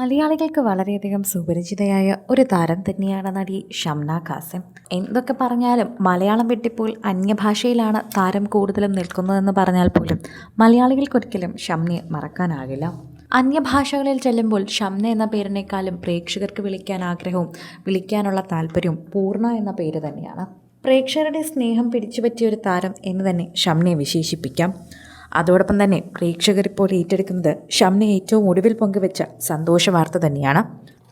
മലയാളികൾക്ക് വളരെയധികം സുപരിചിതയായ ഒരു താരം തന്നെയാണ് നടി ഷംന ഖാസിം. എന്തൊക്കെ പറഞ്ഞാലും മലയാളം വിട്ടിപ്പോൾ അന്യഭാഷയിലാണ് താരം കൂടുതലും നിൽക്കുന്നതെന്ന് പറഞ്ഞാൽ പോലും മലയാളികൾക്കൊരിക്കലും ഷംനയെ മറക്കാനാകില്ല. അന്യഭാഷകളിൽ ചെല്ലുമ്പോൾ ഷംന എന്ന പേരിനേക്കാളും പ്രേക്ഷകർക്ക് വിളിക്കാൻ ആഗ്രഹവും വിളിക്കാനുള്ള താല്പര്യവും പൂർണ എന്ന പേര് തന്നെയാണ്. പ്രേക്ഷകരുടെ സ്നേഹം പിടിച്ചുപറ്റിയ ഒരു താരം എന്ന് തന്നെ ഷംനയെ വിശേഷിപ്പിക്കാം. അതോടൊപ്പം തന്നെ പ്രേക്ഷകരിപ്പോൾ ഏറ്റെടുക്കുന്നത് ഷംന ഏറ്റവും ഒടുവിൽ പങ്കുവെച്ച സന്തോഷ വാർത്ത തന്നെയാണ്.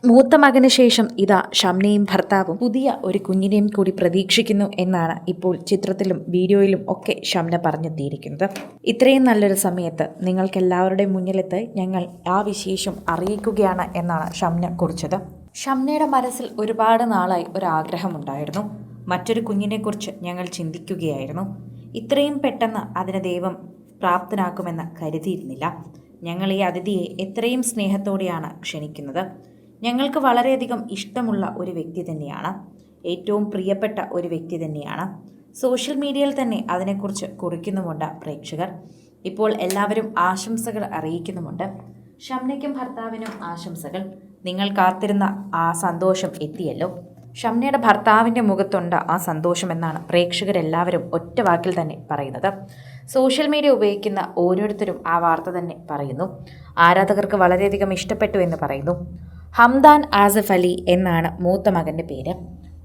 മൂത്ത മകന് ശേഷം ഇതാ ഷംനയും ഭർത്താവും പുതിയ ഒരു കുഞ്ഞിനെയും കൂടി പ്രതീക്ഷിക്കുന്നു എന്നാണ് ഇപ്പോൾ ചിത്രത്തിലും വീഡിയോയിലും ഒക്കെ ഷംന പറഞ്ഞെത്തിയിരിക്കുന്നത്. ഇത്രയും നല്ലൊരു സമയത്ത് നിങ്ങൾക്കെല്ലാവരുടെയും മുന്നിലെത്ത് ഞങ്ങൾ ആ വിശേഷം അറിയിക്കുകയാണ് എന്നാണ് ഷംന കുറിച്ചത്. ഷംനയുടെ മനസ്സിൽ ഒരുപാട് നാളായി ഒരാഗ്രഹമുണ്ടായിരുന്നു. മറ്റൊരു കുഞ്ഞിനെക്കുറിച്ച് ഞങ്ങൾ ചിന്തിക്കുകയായിരുന്നു. ഇത്രയും പെട്ടെന്ന് അതിന് ദൈവം പ്രാപ്തനാക്കുമെന്ന് കരുതിയിരുന്നില്ല. ഞങ്ങൾ ഈ അതിഥിയെ എത്രയും സ്നേഹത്തോടെയാണ് ക്ഷണിക്കുന്നത്. ഞങ്ങൾക്ക് വളരെയധികം ഇഷ്ടമുള്ള ഒരു വ്യക്തി തന്നെയാണ്. ഏറ്റവും പ്രിയപ്പെട്ട ഒരു വ്യക്തി തന്നെയാണ്. സോഷ്യൽ മീഡിയയിൽ തന്നെ അതിനെക്കുറിച്ച് കുറിക്കുന്നുമുണ്ട് പ്രേക്ഷകർ. ഇപ്പോൾ എല്ലാവരും ആശംസകൾ അറിയിക്കുന്നുമുണ്ട്. ഷംനയ്ക്കും ഭർത്താവിനും ആശംസകൾ. നിങ്ങൾ കാത്തിരുന്ന ആ സന്തോഷം എത്തിയല്ലോ. ഷംനയുടെ ഭർത്താവിന്റെ മുഖത്തുണ്ട് ആ സന്തോഷം എന്നാണ് പ്രേക്ഷകരെല്ലാവരും ഒറ്റ വാക്കിൽ തന്നെ പറയുന്നത്. സോഷ്യൽ മീഡിയ ഉപയോഗിക്കുന്ന ഓരോരുത്തരും ആ വാർത്ത തന്നെ പറയുന്നു. ആരാധകർക്ക് വളരെയധികം ഇഷ്ടപ്പെട്ടു എന്ന് പറയുന്നു. ഹംദാൻ ആസഫ് അലി എന്നാണ് മൂത്ത മകന്റെ പേര്.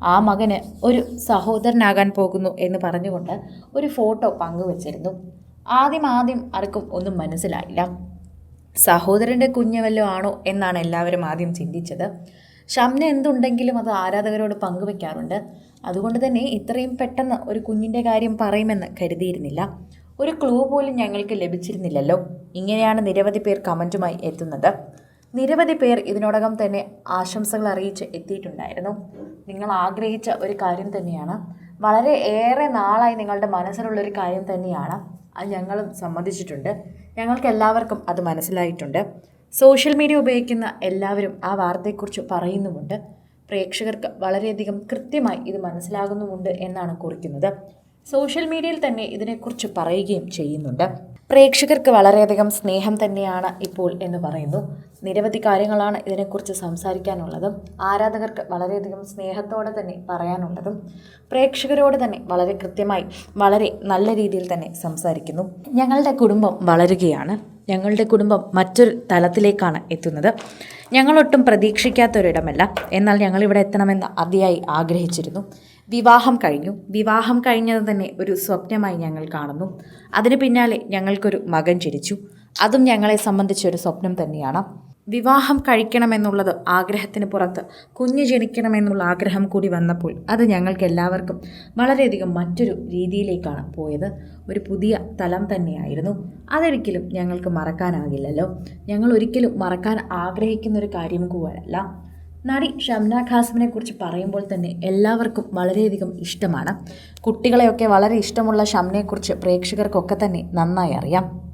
ആ മകന് ഒരു സഹോദരനാകാൻ പോകുന്നു എന്ന് പറഞ്ഞുകൊണ്ട് ഒരു ഫോട്ടോ പങ്കുവച്ചിരുന്നു. ആദ്യം ആദ്യം ആർക്കും ഒന്നും മനസ്സിലായില്ല. സഹോദരന്റെ കുഞ്ഞവല്ലോ ആണോ എന്നാണ് എല്ലാവരും ആദ്യം ചിന്തിച്ചത്. ഷംന എന്തുണ്ടെങ്കിലും അത് ആരാധകരോട് പങ്കുവെക്കാറുണ്ട്. അതുകൊണ്ട് തന്നെ ഇത്രയും പെട്ടെന്ന് ഒരു കുഞ്ഞിന്റെ കാര്യം പറയുമെന്ന് കരുതിയിരുന്നില്ല. ഒരു ക്ലൂ പോലും ഞങ്ങൾക്ക് ലഭിച്ചിരുന്നില്ലല്ലോ. ഇങ്ങനെയാണ് നിരവധി പേർ കമന്റുമായി എത്തുന്നത്. നിരവധി പേർ ഇതിനോടകം തന്നെ ആശംസകൾ അറിയിച്ച് എത്തിയിട്ടുണ്ടായിരുന്നു. നിങ്ങൾ ആഗ്രഹിച്ച ഒരു കാര്യം തന്നെയാണ്. വളരെ ഏറെ നാളായി നിങ്ങളുടെ മനസ്സിലുള്ളൊരു കാര്യം തന്നെയാണ്. അത് ഞങ്ങളും സമ്മതിച്ചിട്ടുണ്ട്. ഞങ്ങൾക്ക് എല്ലാവർക്കും അത് മനസ്സിലായിട്ടുണ്ട്. സോഷ്യൽ മീഡിയ ഉപയോഗിക്കുന്ന എല്ലാവരും ആ വാർത്തയെക്കുറിച്ച് പറയുന്നുമുണ്ട്. പ്രേക്ഷകർക്ക് വളരെയധികം കൃത്യമായി ഇത് മനസ്സിലാകുന്നുമുണ്ട് എന്നാണ് കുറിക്കുന്നത്. സോഷ്യൽ മീഡിയയിൽ തന്നെ ഇതിനെക്കുറിച്ച് പറയുകയും ചെയ്യുന്നുണ്ട്. പ്രേക്ഷകർക്ക് വളരെയധികം സ്നേഹം തന്നെയാണ് ഇപ്പോൾ എന്ന് പറയുന്നു. നിരവധി കാര്യങ്ങളാണ് ഇതിനെക്കുറിച്ച് സംസാരിക്കാനുള്ളതും ആരാധകർക്ക് വളരെയധികം സ്നേഹത്തോടെ തന്നെ പറയാനുള്ളതും പ്രേക്ഷകരോട് തന്നെ വളരെ കൃത്യമായി വളരെ നല്ല രീതിയിൽ തന്നെ സംസാരിക്കുന്നു. ഞങ്ങളുടെ കുടുംബം വളരുകയാണ്. ഞങ്ങളുടെ കുടുംബം മറ്റൊരു തലത്തിലേക്കാണ് എത്തുന്നത്. ഞങ്ങളൊട്ടും പ്രതീക്ഷിക്കാത്തൊരിടമല്ല. എന്നാൽ ഞങ്ങളിവിടെ എത്തണമെന്ന് അതിയായി ആഗ്രഹിച്ചിരുന്നു. വിവാഹം കഴിഞ്ഞു. വിവാഹം കഴിഞ്ഞത് തന്നെ ഒരു സ്വപ്നമായി ഞങ്ങൾ കാണുന്നു. അതിന് പിന്നാലെ ഞങ്ങൾക്കൊരു മകൻ ജനിച്ചു. അതും ഞങ്ങളെ സംബന്ധിച്ചൊരു സ്വപ്നം തന്നെയാണ്. വിവാഹം കഴിക്കണമെന്നുള്ളത് ആഗ്രഹത്തിന് പുറത്ത് കുഞ്ഞ് ജനിക്കണമെന്നുള്ള ആഗ്രഹം കൂടി വന്നപ്പോൾ അത് ഞങ്ങൾക്ക് എല്ലാവർക്കും വളരെയധികം മറ്റൊരു രീതിയിലേക്കാണ് പോയത്. ഒരു പുതിയ തലം തന്നെയായിരുന്നു. അതൊരിക്കലും ഞങ്ങൾക്ക് മറക്കാനാകില്ലല്ലോ. ഞങ്ങൾ ഒരിക്കലും മറക്കാൻ ആഗ്രഹിക്കുന്ന ഒരു കാര്യം കൂടല്ല. നടി ഷംന ഖാസിമിനെ കുറിച്ച് പറയുമ്പോൾ തന്നെ എല്ലാവർക്കും വളരെയധികം ഇഷ്ടമാണ്. കുട്ടികളെയൊക്കെ വളരെ ഇഷ്ടമുള്ള ഷംനയെക്കുറിച്ച് പ്രേക്ഷകർക്കൊക്കെ തന്നെ നന്നായി അറിയാം.